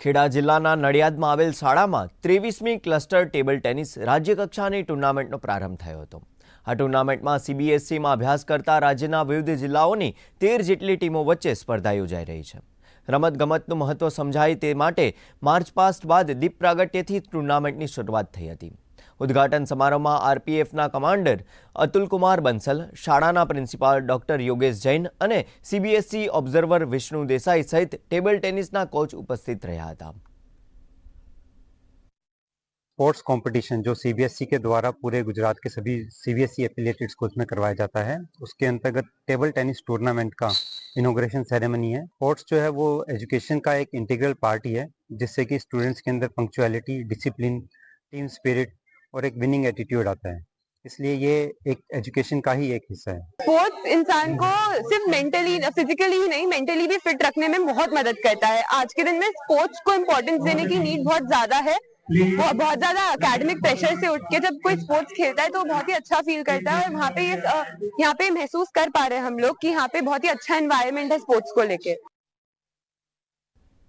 ખેડા જિલ્લાના નડિયાદમાં આવેલ શાળામાં ત્રેવીસમી ક્લસ્ટર ટેબલ ટેનિસ રાજ્યકક્ષાની ટુર્નામેન્ટનો પ્રારંભ થયો હતો. આ ટુર્નામેન્ટમાં સીબીએસસીમાં અભ્યાસ કરતા રાજ્યના વિવિધ જિલ્લાઓની તેર જેટલી ટીમો વચ્ચે સ્પર્ધા યોજાઈ રહી છે. રમતગમતનું મહત્વ સમજાય તે માટે માર્ચ પાસ્ટ બાદ દીપ પ્રાગટ્યથી ટુર્નામેન્ટની શરૂઆત થઈ હતી ઉદ્ઘાટન સમારોહમાં આરપીએફના કમાન્ડર અતુલકુમાર બંસલ શાળાના પ્રિન્સિપાલ ડોક્ટર યોગેશ જૈન અને સીબીએસઈ ઓબ્ઝર્વર વિષ્ણુ દેસાઈ સહિત ટેબલ ટેનિસના કોચ ઉપસ્થિત રહ્યા હતા स्पोर्ट्स कंपटीशन जो सीबीएसई के द्वारा पूरे गुजरात के सभी सीबीएसई एफिलिएटेड स्कूल्स में करवाया जाता है उसके अंतर्गत टेबल टेनिस टूर्नामेंट का इनोग्रेशन सेरेमनी है। स्पोर्ट्स जो है वो एजुकेशन का एक इंटीग्रल पार्ट ही है, जिससे कि स्टूडेंट्स के अंदर पंक्चुअलिटी डिसिप्लिन टीम स्पिरिट और एक विनिंग एटीट्यूड आता है। इसलिए ये एक एजुकेशन का ही एक हिस्सा है। स्पोर्ट्स इंसान को सिर्फ़ मेंटली फिजिकली ही नहीं मेंटली भी फिट रखने में बहुत मदद करता है। आज के दिन में स्पोर्ट्स को इम्पोर्टेंस देने की नीड बहुत ज़्यादा है। बहुत ज़्यादा एकेडमिक प्रेशर से उठ के जब कोई स्पोर्ट्स खेलता है तो बहुत ही अच्छा फील करता है और वहाँ पे ये यहाँ पे महसूस कर पा रहे हैं हम लोग कि यहाँ पे बहुत ही अच्छा एनवायरनमेंट है स्पोर्ट्स को लेके।